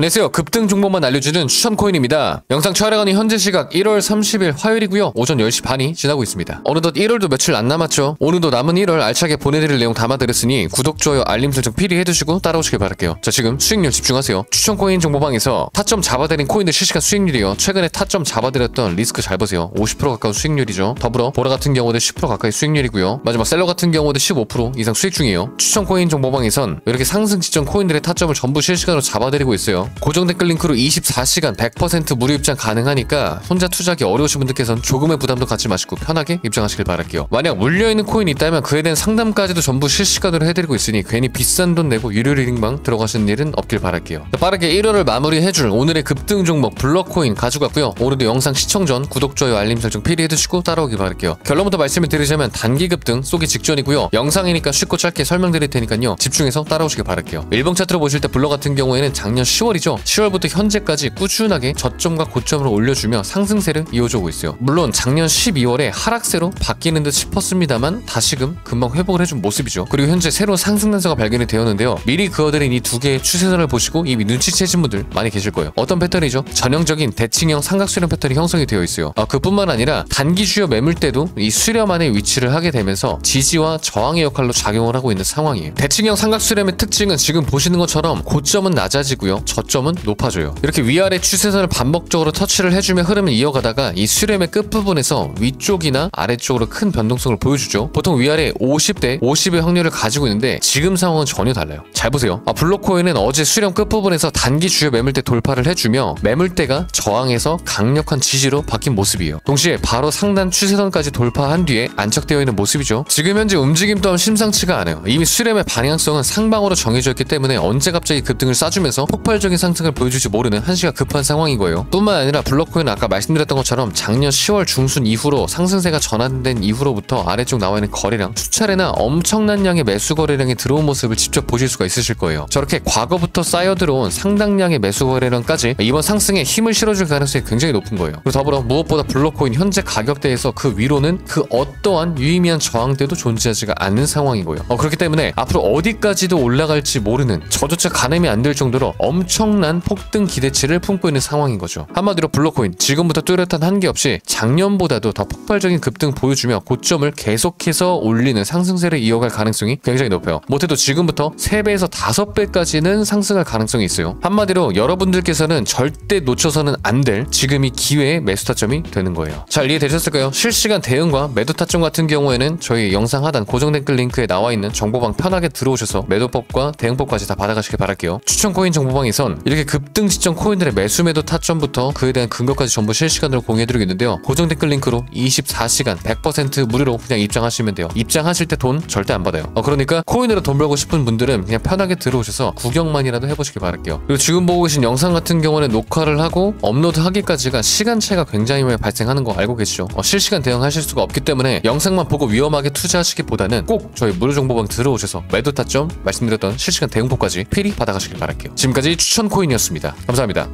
안녕하세요. 급등 정보만 알려주는 추천 코인입니다. 영상 촬영하는 현재 시각 1월 30일 화요일이고요. 오전 10시 반이 지나고 있습니다. 어느덧 1월도 며칠 안 남았죠. 오늘도 남은 1월 알차게 보내드릴 내용 담아드렸으니 구독, 좋아요, 알림 설정 필히 해두시고 따라오시길 바랄게요. 자 지금 수익률 집중하세요. 추천 코인 정보방에서 타점 잡아드린 코인들 실시간 수익률이요. 최근에 타점 잡아드렸던 리스크 잘 보세요. 50% 가까운 수익률이죠. 더불어 보라 같은 경우도 10% 가까이 수익률이고요. 마지막 셀러 같은 경우도 15% 이상 수익 중이에요. 추천 코인 정보방에선 이렇게 상승 지점 코인들의 타점을 전부 실시간으로 잡아드리고 있어요. 고정 댓글 링크로 24시간 100% 무료 입장 가능하니까 혼자 투자하기 어려우신 분들께서는 조금의 부담도 갖지 마시고 편하게 입장하시길 바랄게요. 만약 물려있는 코인이 있다면 그에 대한 상담까지도 전부 실시간으로 해드리고 있으니 괜히 비싼 돈 내고 유료 리딩방 들어가시는 일은 없길 바랄게요. 자, 빠르게 1월을 마무리해줄 오늘의 급등 종목 블럭코인 가져갔고요. 오늘도 영상 시청 전 구독, 좋아요, 알림 설정 필히 해두시고 따라오길 바랄게요. 결론부터 말씀을 드리자면 단기 급등 쏘기 직전이고요. 영상이니까 쉽고 짧게 설명드릴 테니까요. 집중해서 따라오시길 바랄게요. 일봉 차트로 보실 때 블럭 같은 경우에는 작년 10월 이죠. 10월부터 현재까지 꾸준하게 저점과 고점을 올려주며 상승세를 이어주고 있어요. 물론 작년 12월에 하락세로 바뀌는 듯 싶었습니다만 다시금 금방 회복을 해준 모습이죠. 그리고 현재 새로운 상승 단서가 발견이 되었는데요. 미리 그어드린 이 두 개의 추세선을 보시고 이미 눈치채신 분들 많이 계실 거예요. 어떤 패턴이죠? 전형적인 대칭형 삼각수렴 패턴이 형성이 되어 있어요. 아, 그뿐만 아니라 단기 주요 매물 때도 이 수렴 안에 위치를 하게 되면서 지지와 저항의 역할로 작용을 하고 있는 상황이에요. 대칭형 삼각수렴의 특징은 지금 보시는 것처럼 고점은 낮아지고요. 저점은 높아져요. 이렇게 위아래 추세선을 반복적으로 터치를 해주며 흐름을 이어가다가 이 수렴의 끝부분에서 위쪽이나 아래쪽으로 큰 변동성을 보여주죠. 보통 위아래 50대 50의 확률을 가지고 있는데 지금 상황은 전혀 달라요. 잘 보세요. 아, 블록코인은 어제 수렴 끝부분에서 단기 주요 매물대 돌파를 해주며 매물대가 저항에서 강력한 지지로 바뀐 모습이에요. 동시에 바로 상단 추세선까지 돌파한 뒤에 안착되어 있는 모습이죠. 지금 현재 움직임 또한 심상치가 않아요. 이미 수렴의 방향성은 상방으로 정해져 있기 때문에 언제 갑자기 급등을 쏴주면서 폭발적 인 상승을 보여줄지 모르는 한시가 급한 상황인 거예요. 뿐만 아니라 블록코인은 아까 말씀드렸던 것처럼 작년 10월 중순 이후로 상승세가 전환된 이후로부터 아래쪽 나와 있는 거래량 수차례나 엄청난 양의 매수 거래량이 들어온 모습을 직접 보실 수가 있으실 거예요. 저렇게 과거부터 쌓여 들어온 상당량의 매수 거래량까지 이번 상승에 힘을 실어줄 가능성이 굉장히 높은 거예요. 그리고 더불어 무엇보다 블록코인 현재 가격대에서 그 위로는 그 어떠한 유의미한 저항대도 존재하지가 않는 상황이고요. 어, 그렇기 때문에 앞으로 어디까지도 올라갈지 모르는 저조차 가늠이 안 될 정도로 엄청 난 폭등 기대치를 품고 있는 상황인 거죠. 한마디로 블록코인 지금부터 뚜렷한 한계 없이 작년보다도 더 폭발적인 급등 보여주며 고점을 계속해서 올리는 상승세를 이어갈 가능성이 굉장히 높아요. 못해도 지금부터 3배에서 5배까지는 상승할 가능성이 있어요. 한마디로 여러분들께서는 절대 놓쳐서는 안 될 지금이 기회의 매수 타점이 되는 거예요. 잘 이해되셨을까요? 실시간 대응과 매도 타점 같은 경우에는 저희 영상 하단 고정 댓글 링크에 나와 있는 정보방 편하게 들어오셔서 매도법과 대응법까지 다 받아가시길 바랄게요. 추천 코인 정보방에 선 이렇게 급등 시점 코인들의 매수 매도 타점부터 그에 대한 근거까지 전부 실시간으로 공유해드리고 있는데요. 고정 댓글 링크로 24시간 100% 무료로 그냥 입장하시면 돼요. 입장하실 때 돈 절대 안 받아요. 어, 그러니까 코인으로 돈 벌고 싶은 분들은 그냥 편하게 들어오셔서 구경만이라도 해보시길 바랄게요. 그리고 지금 보고 계신 영상 같은 경우는 녹화를 하고 업로드 하기까지가 시간 차이가 굉장히 많이 발생하는 거 알고 계시죠? 어, 실시간 대응하실 수가 없기 때문에 영상만 보고 위험하게 투자하시기보다는 꼭 저희 무료 정보방 들어오셔서 매도 타점 말씀드렸던 실시간 대응법까지 필히 받아가시길 바랄게요. 지금까지 추천 코인이었습니다. 감사합니다.